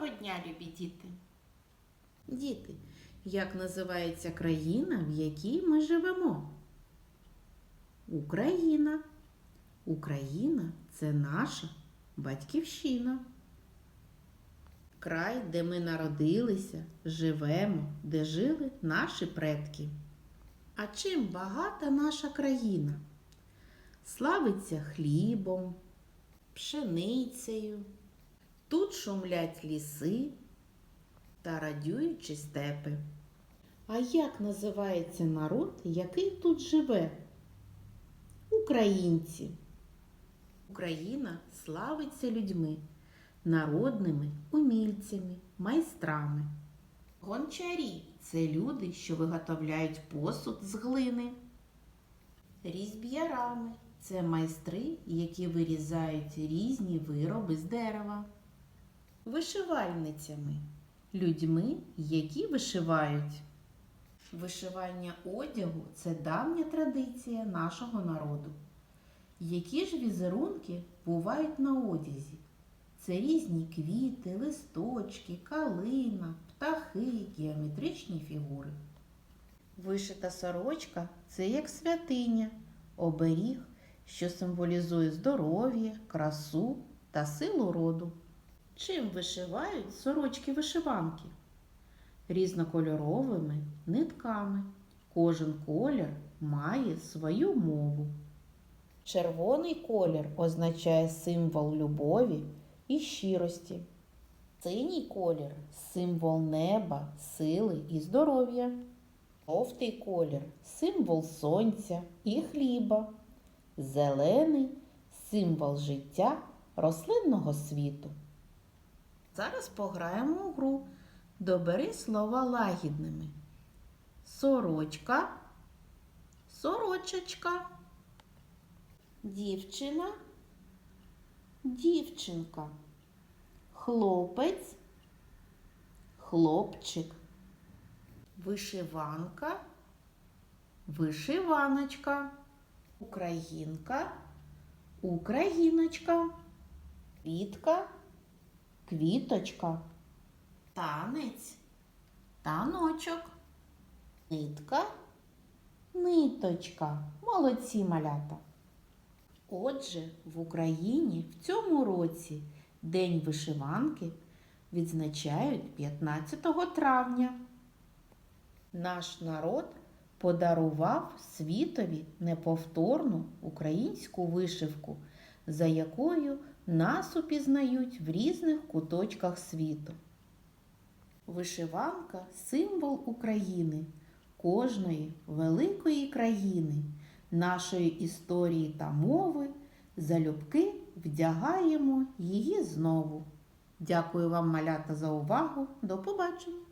Доброго дня, любі діти! Діти, як називається країна, в якій ми живемо? Україна. Україна це наша батьківщина. Край, де ми народилися, живемо, де жили наші предки. А чим багата наша країна? Славиться хлібом, пшеницею. Тут шумлять ліси та радюючі степи. А як називається народ, який тут живе? Українці. Україна славиться людьми, народними умільцями, майстрами. Гончарі це люди, що виготовляють посуд з глини. Різьб'ярами це майстри, які вирізають різні вироби з дерева. Вишивальницями людьми, які вишивають. Вишивання одягу це давня традиція нашого народу. Які ж візерунки бувають на одязі? Це різні квіти, листочки, калина, птахи, геометричні фігури. Вишита сорочка це як святиня, оберіг, що символізує здоров'я, красу та силу роду. Чим вишивають сорочки вишиванки? Різнокольоровими нитками. Кожен колір має свою мову. Червоний колір означає символ любові і щирості. Синій колір символ неба, сили і здоров'я. Жовтий колір символ сонця і хліба. Зелений символ життя рослинного світу. Зараз пограємо у гру. Добери слова лагідними. Сорочка, сорочечка, дівчина, дівчинка, хлопець, хлопчик, вишиванка, вишиваночка, українка, україночка, квітка, квіточка, танець, таночок, нитка, ниточка. Молодці малята. Отже, в Україні в цьому році День вишиванки відзначають 15 травня. Наш народ подарував світові неповторну українську вишивку, за якою нас упізнають в різних куточках світу. Вишиванка символ України, кожної великої країни, нашої історії та мови. Залюбки вдягаємо її знову. Дякую вам, малята, за увагу. До побачення!